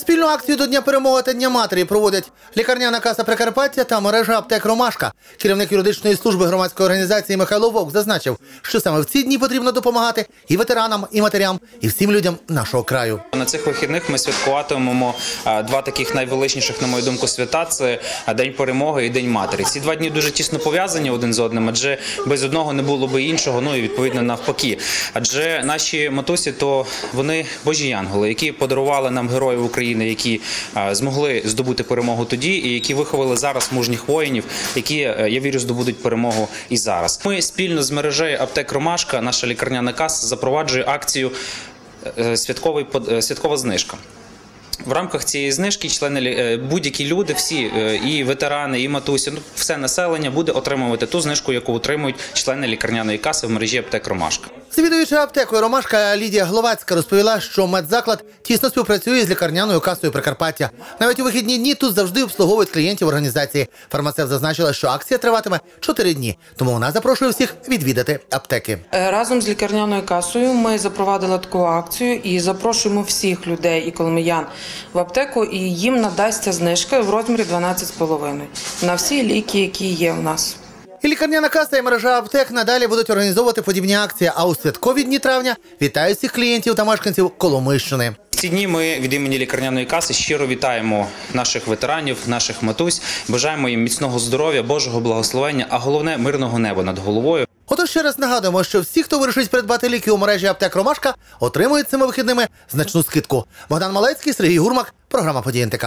Спільну акцію до Дня перемоги та Дня матері проводять лікарняна каса Прикарпаття та мережа аптек Ромашка. Керівник юридичної служби громадської організації Михайло Вовк зазначив, що саме в ці дні потрібно допомагати і ветеранам, і матерям, і всім людям нашого краю. На цих вихідних ми святкуватимемо два таких найвеличніших, на мою думку, свята. Це День перемоги і День матері. Ці два дні дуже тісно пов'язані один з одним, адже без одного не було би іншого. Ну і відповідно навпаки. Адже наші матусі, то вони божі янголи, які подарували нам героїв України, які е, змогли здобути перемогу тоді, і які виховали зараз мужніх воїнів, які е, я вірю здобудуть перемогу і зараз. Ми спільно з мережею аптек Ромашка, наша лікарняна каса, запроваджує акцію е, святковий святкова знижка. В рамках цієї знижки члени будь-які люди, всі і ветерани, і матусі, ну все населення буде отримувати ту знижку, яку отримують члени лікарняної каси в мережі аптек Ромашка. Завідуюча аптекою Ромашка Лідія Гловацька розповіла, що медзаклад тісно співпрацює з лікарняною касою Прикарпаття. Навіть у вихідні дні тут завжди обслуговують клієнтів організації. Фармацевт зазначила, що акція триватиме 4 дні, тому вона запрошує всіх відвідати аптеки. Е, Разом з лікарняною касою ми запровадили таку акцію і запрошуємо всіх людей і коломиян в аптеку, і їм надасться знижка в розмірі 12,5 на всі ліки, які є у нас. І лікарняна каса і мережа аптек надалі будуть організовувати подібні акції. А у святкові дні травня вітають всіх клієнтів та мешканців Коломийщини. В ці дні ми від імені лікарняної каси щиро вітаємо наших ветеранів, наших матусь, бажаємо їм міцного здоров'я, Божого благословення, а головне мирного неба над головою. Отож ще раз нагадуємо, що всі, хто вирішить придбати ліки у мережі аптек Ромашка, отримують цими вихідними значну скидку. Богдан Малецький, Сергій Гурмак, програма «Події НТК».